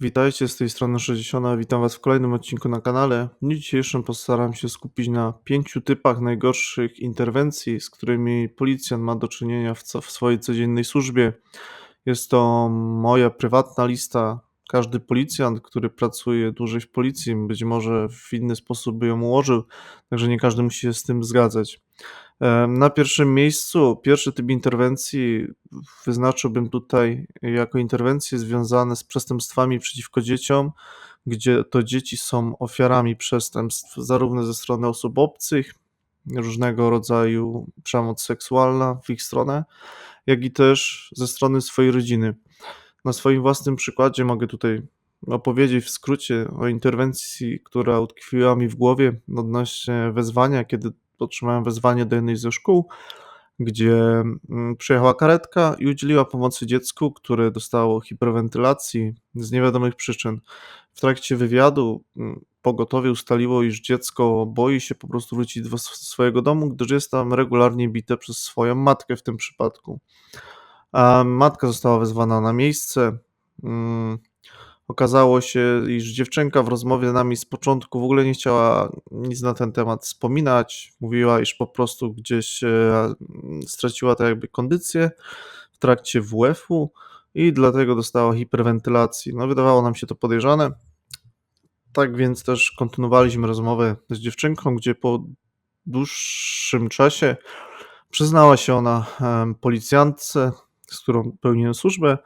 Witajcie, z tej strony 60. Witam Was w kolejnym odcinku na kanale. W dniu dzisiejszym postaram się skupić na pięciu typach najgorszych interwencji, z którymi policjant ma do czynienia w, co, w swojej codziennej służbie. Jest to moja prywatna lista. Każdy policjant, który pracuje dłużej w policji, być może w inny sposób by ją ułożył, także nie każdy musi się z tym zgadzać. Na pierwszym miejscu, pierwszy typ interwencji wyznaczyłbym tutaj jako interwencje związane z przestępstwami przeciwko dzieciom, gdzie to dzieci są ofiarami przestępstw zarówno ze strony osób obcych, różnego rodzaju przemoc seksualna w ich stronę, jak i też ze strony swojej rodziny. Na swoim własnym przykładzie mogę tutaj opowiedzieć w skrócie o interwencji, która utkwiła mi w głowie odnośnie wezwania, kiedy otrzymałem wezwanie do jednej ze szkół, gdzie mm, przyjechała karetka i udzieliła pomocy dziecku, które dostało hiperwentylacji z niewiadomych przyczyn. W trakcie wywiadu mm, pogotowie ustaliło, iż dziecko boi się po prostu wrócić do swojego domu, gdyż jest tam regularnie bite przez swoją matkę w tym przypadku. A matka została wezwana na miejsce. Okazało się, iż dziewczynka w rozmowie z nami z początku w ogóle nie chciała nic na ten temat wspominać. Mówiła, iż po prostu gdzieś e, straciła tak jakby kondycję w trakcie WF-u i dlatego dostała hiperwentylacji. No wydawało nam się to podejrzane. Tak więc też kontynuowaliśmy rozmowę z dziewczynką, gdzie po dłuższym czasie przyznała się ona policjantce, z którą pełniłem służbę,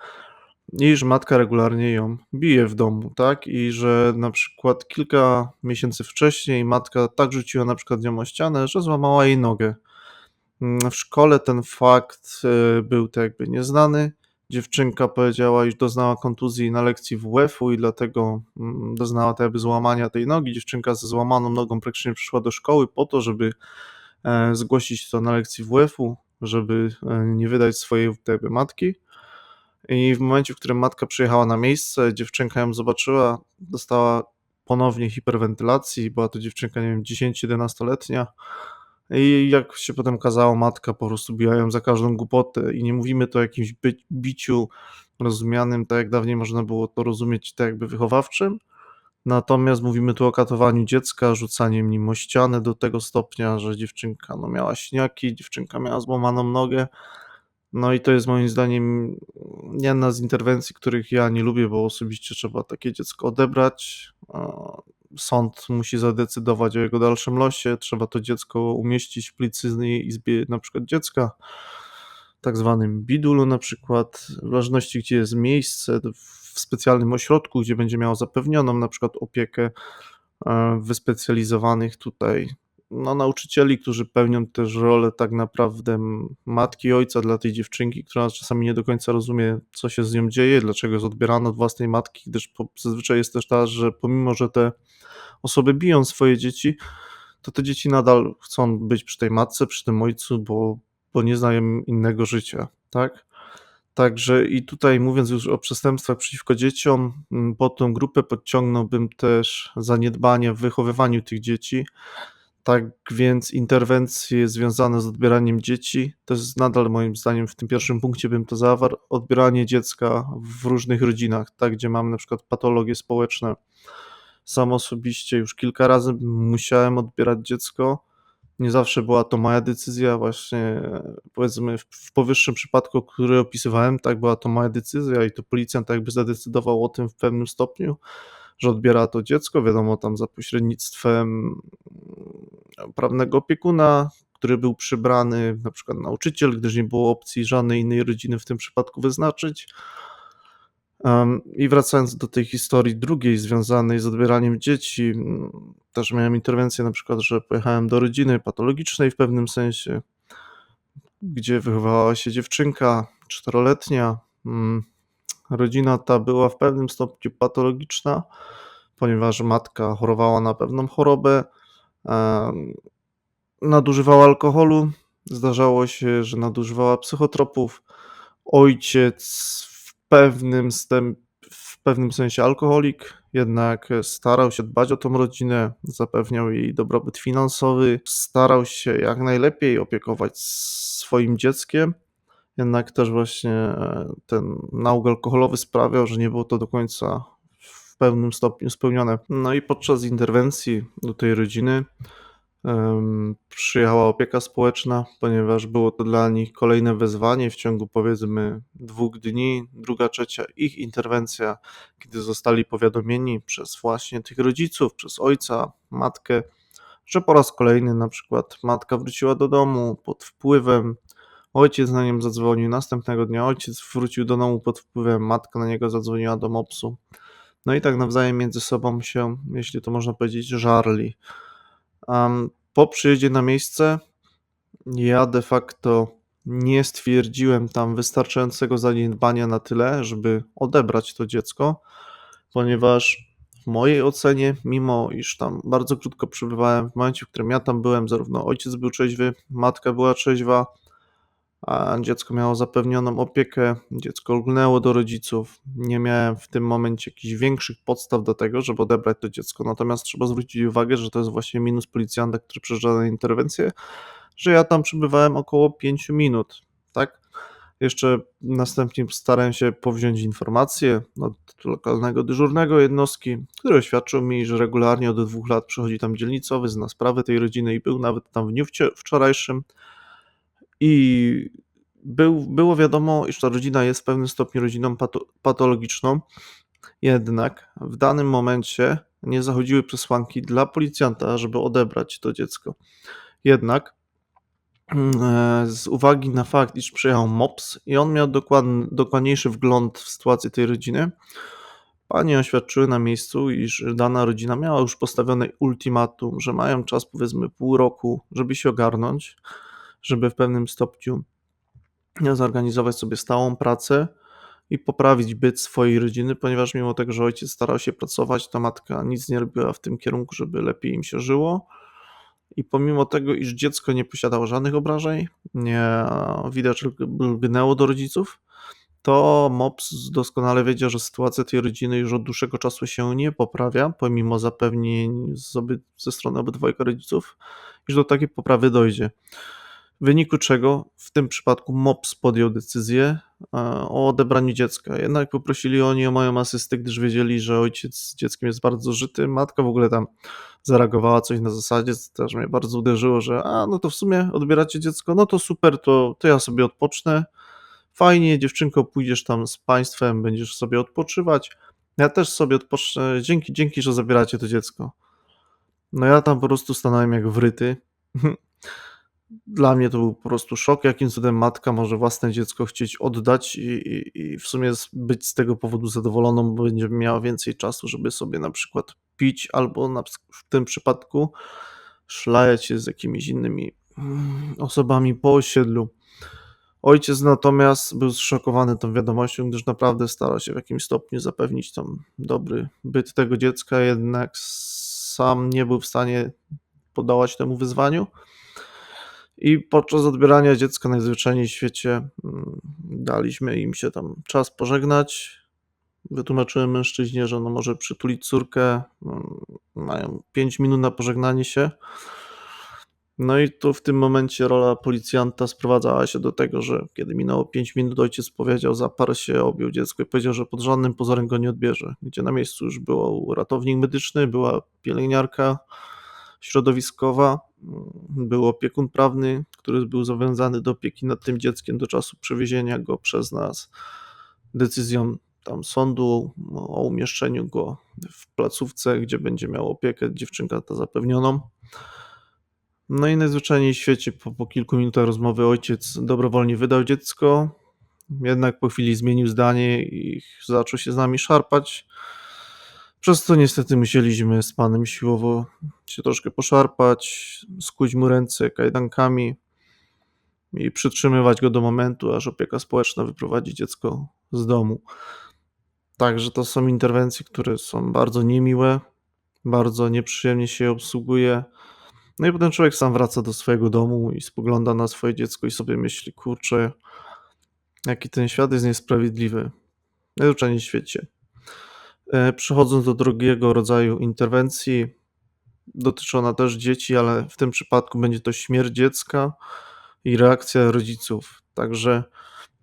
i że matka regularnie ją bije w domu, tak? I że na przykład kilka miesięcy wcześniej matka tak rzuciła na przykład nią o ścianę, że złamała jej nogę. Mm, w szkole ten fakt y, był tak jakby nieznany. Dziewczynka powiedziała, iż doznała kontuzji na lekcji WF-u i dlatego mm, doznała tak jakby złamania tej nogi. Dziewczynka ze złamaną nogą praktycznie przyszła do szkoły po to, żeby e, zgłosić to na lekcji WF-u, żeby e, nie wydać swojej tak jakby matki. I w momencie, w którym matka przyjechała na miejsce, dziewczynka ją zobaczyła, dostała ponownie hiperwentylacji, była to dziewczynka, nie wiem, 10-11-letnia. I jak się potem okazało, matka po prostu biła ją za każdą głupotę. I nie mówimy to o jakimś bi biciu rozumianym, tak jak dawniej można było to rozumieć, tak jakby wychowawczym. Natomiast mówimy tu o katowaniu dziecka, rzucaniem nim o ścianę do tego stopnia, że dziewczynka no, miała śniaki, dziewczynka miała złamaną nogę. No i to jest moim zdaniem jedna z interwencji, których ja nie lubię, bo osobiście trzeba takie dziecko odebrać. Sąd musi zadecydować o jego dalszym losie. Trzeba to dziecko umieścić w policyjnej izbie na przykład dziecka, tak zwanym bidulu na przykład, w zależności gdzie jest miejsce, w specjalnym ośrodku, gdzie będzie miało zapewnioną na przykład opiekę e, wyspecjalizowanych tutaj no, nauczycieli, którzy pełnią też rolę tak naprawdę matki ojca dla tej dziewczynki, która czasami nie do końca rozumie, co się z nią dzieje, dlaczego jest odbierana od własnej matki, gdyż zazwyczaj jest też tak, że pomimo, że te osoby biją swoje dzieci, to te dzieci nadal chcą być przy tej matce, przy tym ojcu, bo, bo nie znają innego życia, tak? Także i tutaj mówiąc już o przestępstwach przeciwko dzieciom, pod tą grupę podciągnąłbym też zaniedbanie w wychowywaniu tych dzieci, tak więc interwencje związane z odbieraniem dzieci, to jest nadal moim zdaniem w tym pierwszym punkcie bym to zawarł, odbieranie dziecka w różnych rodzinach, tak, gdzie mamy na przykład patologie społeczne. Sam osobiście już kilka razy musiałem odbierać dziecko. Nie zawsze była to moja decyzja, właśnie powiedzmy w, w powyższym przypadku, który opisywałem, tak była to moja decyzja i to policjant jakby zadecydował o tym w pewnym stopniu że odbiera to dziecko, wiadomo, tam za pośrednictwem prawnego opiekuna, który był przybrany, na przykład nauczyciel, gdyż nie było opcji żadnej innej rodziny w tym przypadku wyznaczyć. I wracając do tej historii drugiej, związanej z odbieraniem dzieci, też miałem interwencję, na przykład, że pojechałem do rodziny patologicznej w pewnym sensie, gdzie wychowała się dziewczynka czteroletnia. Rodzina ta była w pewnym stopniu patologiczna, ponieważ matka chorowała na pewną chorobę, nadużywała alkoholu, zdarzało się, że nadużywała psychotropów. Ojciec w pewnym, w pewnym sensie alkoholik, jednak starał się dbać o tą rodzinę, zapewniał jej dobrobyt finansowy, starał się jak najlepiej opiekować swoim dzieckiem. Jednak też właśnie e, ten nauk alkoholowy sprawiał, że nie było to do końca pełnym stopniu spełnione. No i podczas interwencji do tej rodziny przyjechała opieka społeczna, ponieważ było to dla nich kolejne wezwanie w ciągu powiedzmy dwóch dni, druga, trzecia ich interwencja, kiedy zostali powiadomieni przez właśnie tych rodziców, przez ojca, matkę, że po raz kolejny na przykład matka wróciła do domu pod wpływem, ojciec na nią zadzwonił, następnego dnia ojciec wrócił do domu pod wpływem, matka na niego zadzwoniła do mopsu. No i tak nawzajem między sobą się, jeśli to można powiedzieć, żarli. Um, po przyjeździe na miejsce ja de facto nie stwierdziłem tam wystarczającego zaniedbania na tyle, żeby odebrać to dziecko, ponieważ w mojej ocenie, mimo iż tam bardzo krótko przebywałem, w momencie, w którym ja tam byłem, zarówno ojciec był trzeźwy, matka była trzeźwa, a dziecko miało zapewnioną opiekę, dziecko lgnęło do rodziców. Nie miałem w tym momencie jakichś większych podstaw do tego, żeby odebrać to dziecko. Natomiast trzeba zwrócić uwagę, że to jest właśnie minus policjanta, który przyjeżdża na interwencję, że ja tam przebywałem około 5 minut, tak? Jeszcze następnie starałem się powziąć informacje od lokalnego dyżurnego jednostki, który oświadczył mi, że regularnie od dwóch lat przychodzi tam dzielnicowy, zna sprawę tej rodziny i był nawet tam w dniu wczorajszym. I był, było wiadomo, iż ta rodzina jest w pewnym stopniu rodziną pato, patologiczną, jednak w danym momencie nie zachodziły przesłanki dla policjanta, żeby odebrać to dziecko. Jednak e, z uwagi na fakt, iż przyjechał MOPS i on miał dokładny, dokładniejszy wgląd w sytuację tej rodziny, panie oświadczyły na miejscu, iż dana rodzina miała już postawione ultimatum, że mają czas powiedzmy pół roku, żeby się ogarnąć, żeby w pewnym stopniu zorganizować sobie stałą pracę i poprawić byt swojej rodziny, ponieważ mimo tego, że ojciec starał się pracować, to matka nic nie robiła w tym kierunku, żeby lepiej im się żyło. I pomimo tego, iż dziecko nie posiadało żadnych obrażeń, nie widać, lgnęło do rodziców, to MOPS doskonale wiedział, że sytuacja tej rodziny już od dłuższego czasu się nie poprawia, pomimo zapewnień z ze strony obydwojga rodziców, iż do takiej poprawy dojdzie. Wyniku czego w tym przypadku MOPS podjął decyzję e, o odebraniu dziecka. Jednak poprosili oni o moją asystę, gdyż wiedzieli, że ojciec z dzieckiem jest bardzo żyty. Matka w ogóle tam zareagowała coś na zasadzie, co też mnie bardzo uderzyło, że a no to w sumie odbieracie dziecko, no to super, to, to ja sobie odpocznę. Fajnie, dziewczynko, pójdziesz tam z państwem, będziesz sobie odpoczywać. Ja też sobie odpocznę. Dzięki, dzięki, że zabieracie to dziecko. No ja tam po prostu stanąłem jak wryty. Dla mnie to był po prostu szok, jakim cudem matka może własne dziecko chcieć oddać i, i, i w sumie być z tego powodu zadowoloną, bo będzie miała więcej czasu, żeby sobie na przykład pić, albo na, w tym przypadku szlajać się z jakimiś innymi mm, osobami po osiedlu. Ojciec natomiast był zszokowany tą wiadomością, gdyż naprawdę starał się w jakimś stopniu zapewnić tam dobry byt tego dziecka, jednak sam nie był w stanie podołać temu wyzwaniu. I podczas odbierania dziecka najzwyczajniej w świecie mm, daliśmy im się tam czas pożegnać. Wytłumaczyłem mężczyźnie, że no może przytulić córkę. mm, Mają 5 minut na pożegnanie się. No i tu w tym momencie rola policjanta sprowadzała się do tego, że kiedy minęło 5 minut, ojciec powiedział, zaparł się, objął dziecko i powiedział, że pod żadnym pozorem go nie odbierze. Gdzie na miejscu już był ratownik medyczny, była pielęgniarka środowiskowa, był opiekun prawny, który był zobowiązany do opieki nad tym dzieckiem do czasu przewiezienia go przez nas decyzją tam sądu o umieszczeniu go w placówce, gdzie będzie miał opiekę dziewczynka ta zapewnioną. No i najzwyczajniej w świecie po, po kilku minutach rozmowy ojciec dobrowolnie wydał dziecko, jednak po chwili zmienił zdanie i zaczął się z nami szarpać. Przez co niestety musieliśmy z panem siłowo się troszkę poszarpać, skuć mu ręce kajdankami i przytrzymywać go do momentu, aż opieka społeczna wyprowadzi dziecko z domu. Także to są interwencje, które są bardzo niemiłe, bardzo nieprzyjemnie się je obsługuje. No i potem człowiek sam wraca do swojego domu i spogląda na swoje dziecko i sobie myśli, kurczę, jaki ten świat jest niesprawiedliwy. Najzwyczajniej w świecie. E, Przechodząc do drugiego rodzaju interwencji, dotyczy ona też dzieci, ale w tym przypadku będzie to śmierć dziecka i reakcja rodziców. Także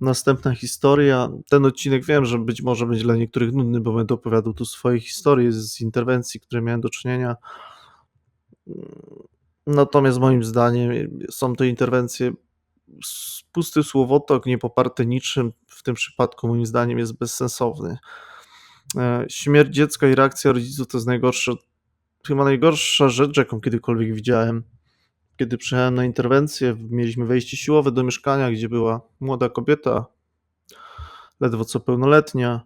Następna historia. Ten odcinek wiem, że być może będzie dla niektórych nudny, bo będę opowiadał tu swoje historie z interwencji, które miałem do czynienia. Natomiast moim zdaniem są to interwencje pusty słowotok, niepoparte niczym. W tym przypadku moim zdaniem jest bezsensowny. E, śmierć dziecka i reakcja rodziców to jest najgorsze chyba najgorsza rzecz, jaką kiedykolwiek widziałem. Kiedy przyjechałem na interwencję, mieliśmy wejście siłowe do mieszkania, gdzie była młoda kobieta, ledwo co pełnoletnia,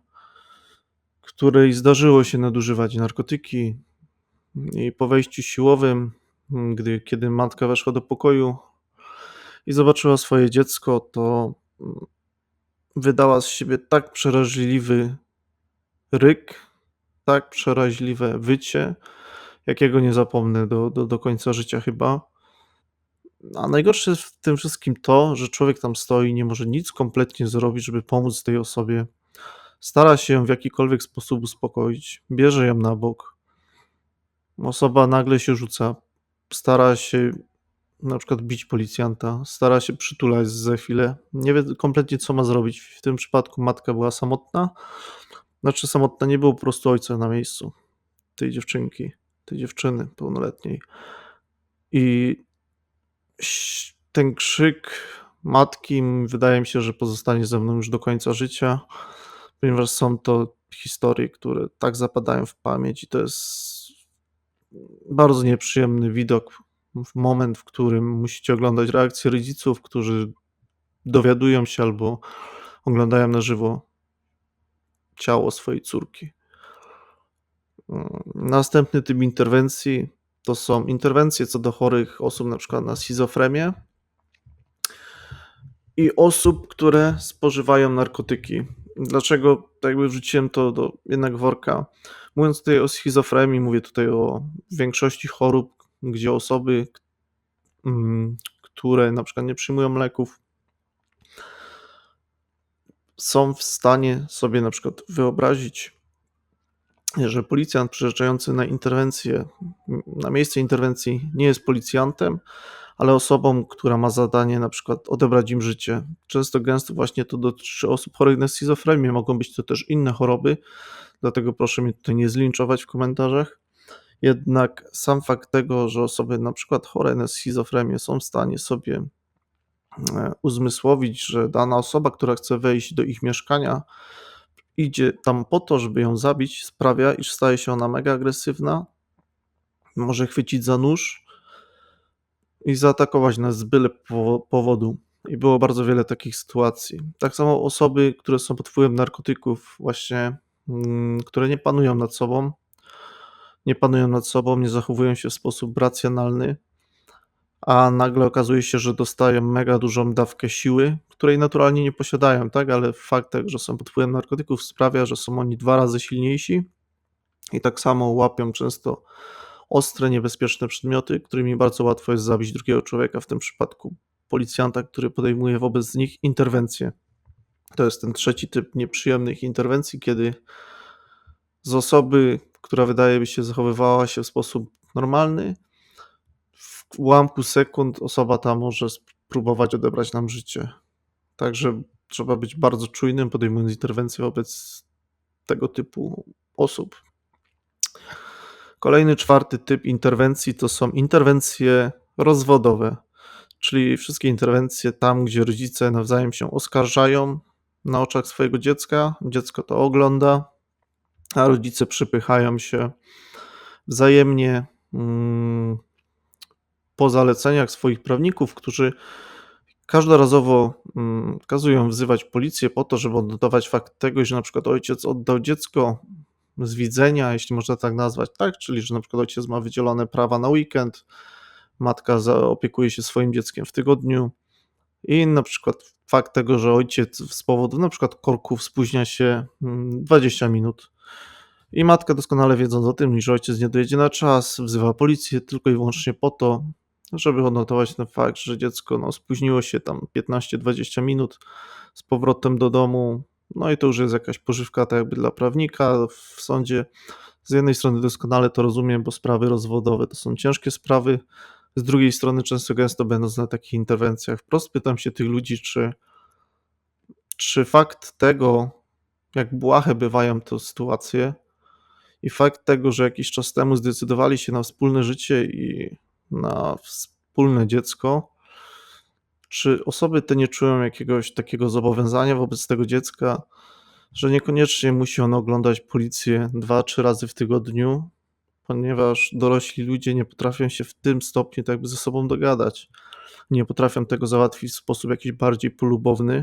której zdarzyło się nadużywać narkotyki. I po wejściu siłowym, gdy kiedy matka weszła do pokoju i zobaczyła swoje dziecko, to wydała z siebie tak przeraźliwy ryk, tak przeraźliwe wycie, jakiego nie zapomnę do do do końca życia chyba. A najgorsze w tym wszystkim to, że człowiek tam stoi, nie może nic kompletnie zrobić, żeby pomóc tej osobie. Stara się ją w jakikolwiek sposób uspokoić, bierze ją na bok. Osoba nagle się rzuca, stara się na przykład bić policjanta, stara się przytulać za chwilę, nie wie kompletnie co ma zrobić. W tym przypadku matka była samotna, znaczy samotna, nie było po prostu ojca na miejscu tej dziewczynki, tej dziewczyny pełnoletniej. I ten krzyk matki, wydaje mi się, że pozostanie ze mną już do końca życia, ponieważ są to historie, które tak zapadają w pamięć i to jest bardzo nieprzyjemny widok, moment, w którym musicie oglądać reakcję rodziców, którzy dowiadują się albo oglądają na żywo ciało swojej córki. Następny typ interwencji to są interwencje co do chorych osób, na przykład na schizofrenię i osób, które spożywają narkotyki. Dlaczego tak jakby wrzuciłem to do jednak worka? Mówiąc tutaj o schizofrenii, mówię tutaj o większości chorób, gdzie osoby, mm, które na przykład nie przyjmują leków są w stanie sobie na przykład wyobrazić, że policjant przyjeżdżający na interwencję, na miejsce interwencji nie jest policjantem, ale osobą, która ma zadanie na przykład odebrać im życie. Często gęsto właśnie to dotyczy osób chorych na schizofrenię, mogą być to też inne choroby, dlatego proszę mnie tutaj nie zlinczować w komentarzach. Jednak sam fakt tego, że osoby na przykład chore na schizofrenię są w stanie sobie uzmysłowić, że dana osoba, która chce wejść do ich mieszkania, idzie tam po to, żeby ją zabić, sprawia, iż staje się ona mega agresywna, może chwycić za nóż i zaatakować nas z byle powo powodu. I było bardzo wiele takich sytuacji. Tak samo osoby, które są pod wpływem narkotyków, właśnie, mm, które nie panują nad sobą, nie panują nad sobą, nie zachowują się w sposób racjonalny, a nagle okazuje się, że dostają mega dużą dawkę siły, której naturalnie nie posiadają, tak? Ale fakt, że są pod wpływem narkotyków sprawia, że są oni dwa razy silniejsi i tak samo łapią często ostre, niebezpieczne przedmioty, którymi bardzo łatwo jest zabić drugiego człowieka, w tym przypadku policjanta, który podejmuje wobec nich interwencję. To jest ten trzeci typ nieprzyjemnych interwencji, kiedy z osoby, która wydaje by się zachowywała się w sposób normalny, ułamku sekund osoba ta może spróbować odebrać nam życie. Także trzeba być bardzo czujnym, podejmując interwencję wobec tego typu osób. Kolejny, czwarty typ interwencji to są interwencje rozwodowe, czyli wszystkie interwencje tam, gdzie rodzice nawzajem się oskarżają na oczach swojego dziecka, dziecko to ogląda, a rodzice przypychają się wzajemnie mm, po zaleceniach swoich prawników, którzy każdorazowo mm, kazują wzywać policję po to, żeby odnotować fakt tego, że na przykład ojciec oddał dziecko z widzenia, jeśli można tak nazwać, tak? Czyli, że na przykład ojciec ma wydzielone prawa na weekend, matka opiekuje się swoim dzieckiem w tygodniu i na przykład fakt tego, że ojciec z powodu na przykład korków spóźnia się 20 mm, minut i matka doskonale wiedząc o tym, że ojciec nie dojedzie na czas, wzywa policję tylko i wyłącznie po to, żeby odnotować ten fakt, że dziecko no, spóźniło się tam 15-20 minut z powrotem do domu, no i to już jest jakaś pożywka tak jakby dla prawnika w sądzie. Z jednej strony doskonale to rozumiem, bo sprawy rozwodowe to są ciężkie sprawy, z drugiej strony często gęsto będąc na takich interwencjach wprost pytam się tych ludzi, czy czy fakt tego, jak błahe bywają te sytuacje i fakt tego, że jakiś czas temu zdecydowali się na wspólne życie i na wspólne dziecko, czy osoby te nie czują jakiegoś takiego zobowiązania wobec tego dziecka, że niekoniecznie musi ono oglądać Policję 2-3 razy w tygodniu, ponieważ dorośli ludzie nie potrafią się w tym stopniu tak jakby ze sobą dogadać. Nie potrafią tego załatwić w sposób jakiś bardziej polubowny.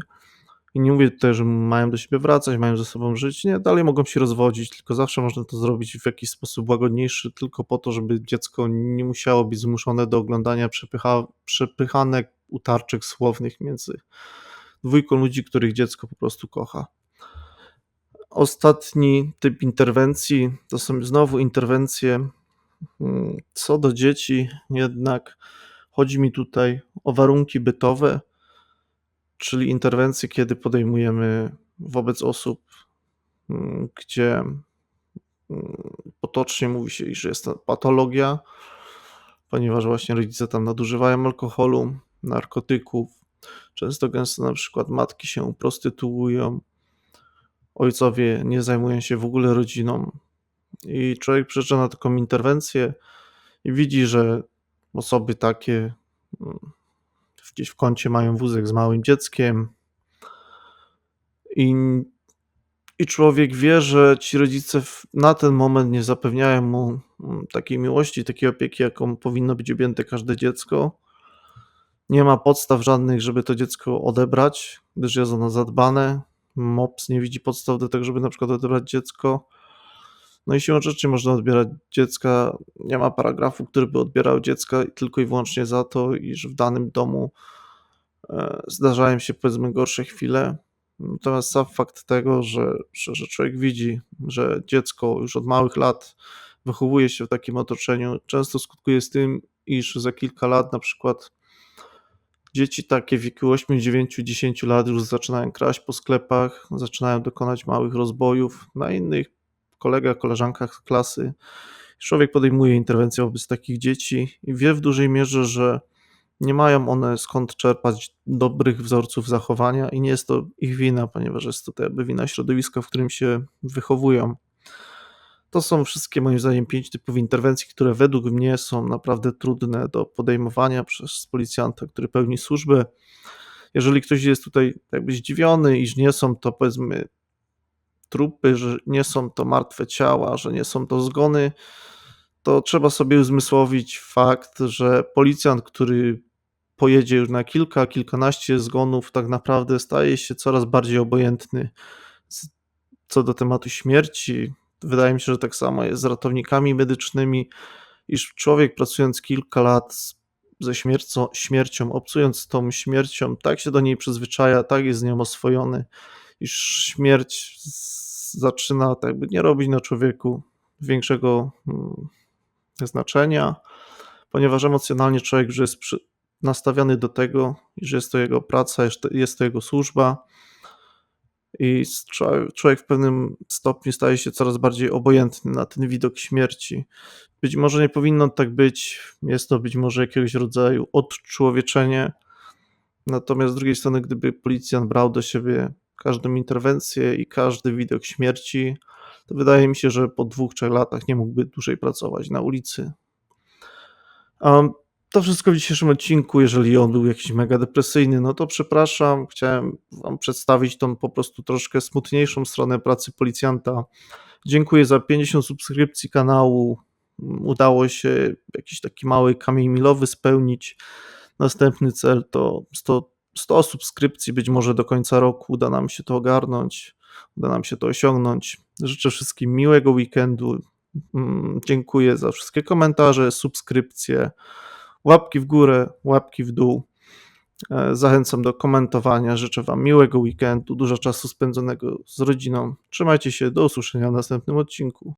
I nie mówię tutaj, że mają do siebie wracać, mają ze sobą żyć. Nie, dalej mogą się rozwodzić, tylko zawsze można to zrobić w jakiś sposób łagodniejszy, tylko po to, żeby dziecko nie musiało być zmuszone do oglądania przepycha, przepychanek utarczek słownych między dwójką ludzi, których dziecko po prostu kocha. Ostatni typ interwencji to są znowu interwencje mm, co do dzieci, jednak chodzi mi tutaj o warunki bytowe, czyli interwencje, kiedy podejmujemy wobec osób, mm, gdzie mm, potocznie mówi się, iż jest to patologia, ponieważ właśnie rodzice tam nadużywają alkoholu, narkotyków. Często gęsto na przykład matki się prostytuują, ojcowie nie zajmują się w ogóle rodziną. I człowiek na taką interwencję i widzi, że osoby takie mm, gdzieś w kącie mają wózek z małym dzieckiem. I, i człowiek wie, że ci rodzice na ten moment nie zapewniają mu mm, takiej miłości, takiej opieki, jaką powinno być objęte każde dziecko. Nie ma podstaw żadnych, żeby to dziecko odebrać, gdyż jest ono zadbane. MOPS nie widzi podstaw do tego, żeby na przykład odebrać dziecko. No i siłą rzeczy można odbierać dziecka. Nie ma paragrafu, który by odbierał dziecka tylko i wyłącznie za to, iż w danym domu e, zdarzają się powiedzmy gorsze chwile. Natomiast sam fakt tego, że, że, że człowiek widzi, że dziecko już od małych lat wychowuje się w takim otoczeniu, często skutkuje z tym, iż za kilka lat na przykład dzieci takie w wieku 8, 9, 10 lat już zaczynają kraść po sklepach, zaczynają dokonać małych rozbojów na innych kolegach, koleżankach klasy. Człowiek podejmuje interwencję wobec takich dzieci i wie w dużej mierze, że nie mają one skąd czerpać dobrych wzorców zachowania i nie jest to ich wina, ponieważ jest to jakby wina środowiska, w którym się wychowują. To są wszystkie moim zdaniem pięć typów interwencji, które według mnie są naprawdę trudne do podejmowania przez policjanta, który pełni służbę. Jeżeli ktoś jest tutaj jakby zdziwiony, iż nie są to powiedzmy trupy, że nie są to martwe ciała, że nie są to zgony, to trzeba sobie uzmysłowić fakt, że policjant, który pojedzie już na kilka, kilkanaście zgonów, tak naprawdę staje się coraz bardziej obojętny co do tematu śmierci. Wydaje mi się, że tak samo jest z ratownikami medycznymi, iż człowiek pracując kilka lat ze śmiercą, śmiercią, obcując tą śmiercią, tak się do niej przyzwyczaja, tak jest z nią oswojony, iż śmierć zaczyna tak jakby nie robić na człowieku większego mm, znaczenia, ponieważ emocjonalnie człowiek już jest przy, nastawiony do tego, że jest to jego praca, jest to jego służba i człowiek w pewnym stopniu staje się coraz bardziej obojętny na ten widok śmierci. Być może nie powinno tak być, jest to być może jakiegoś rodzaju odczłowieczenie, natomiast z drugiej strony, gdyby policjant brał do siebie każdą interwencję i każdy widok śmierci, to wydaje mi się, że po dwóch, trzech latach nie mógłby dłużej pracować na ulicy. To wszystko w dzisiejszym odcinku. Jeżeli on był jakiś mega depresyjny, no to przepraszam. Chciałem Wam przedstawić tą po prostu troszkę smutniejszą stronę pracy policjanta. Dziękuję za 50 subskrypcji kanału. Udało się jakiś taki mały kamień milowy spełnić. Następny cel to 100 100 subskrypcji, być może do końca roku uda nam się to ogarnąć, uda nam się to osiągnąć. Życzę wszystkim miłego weekendu. Mm, dziękuję za wszystkie komentarze, subskrypcje, łapki w górę, łapki w dół. E, zachęcam do komentowania. Życzę Wam miłego weekendu, dużo czasu spędzonego z rodziną. Trzymajcie się, do usłyszenia w następnym odcinku.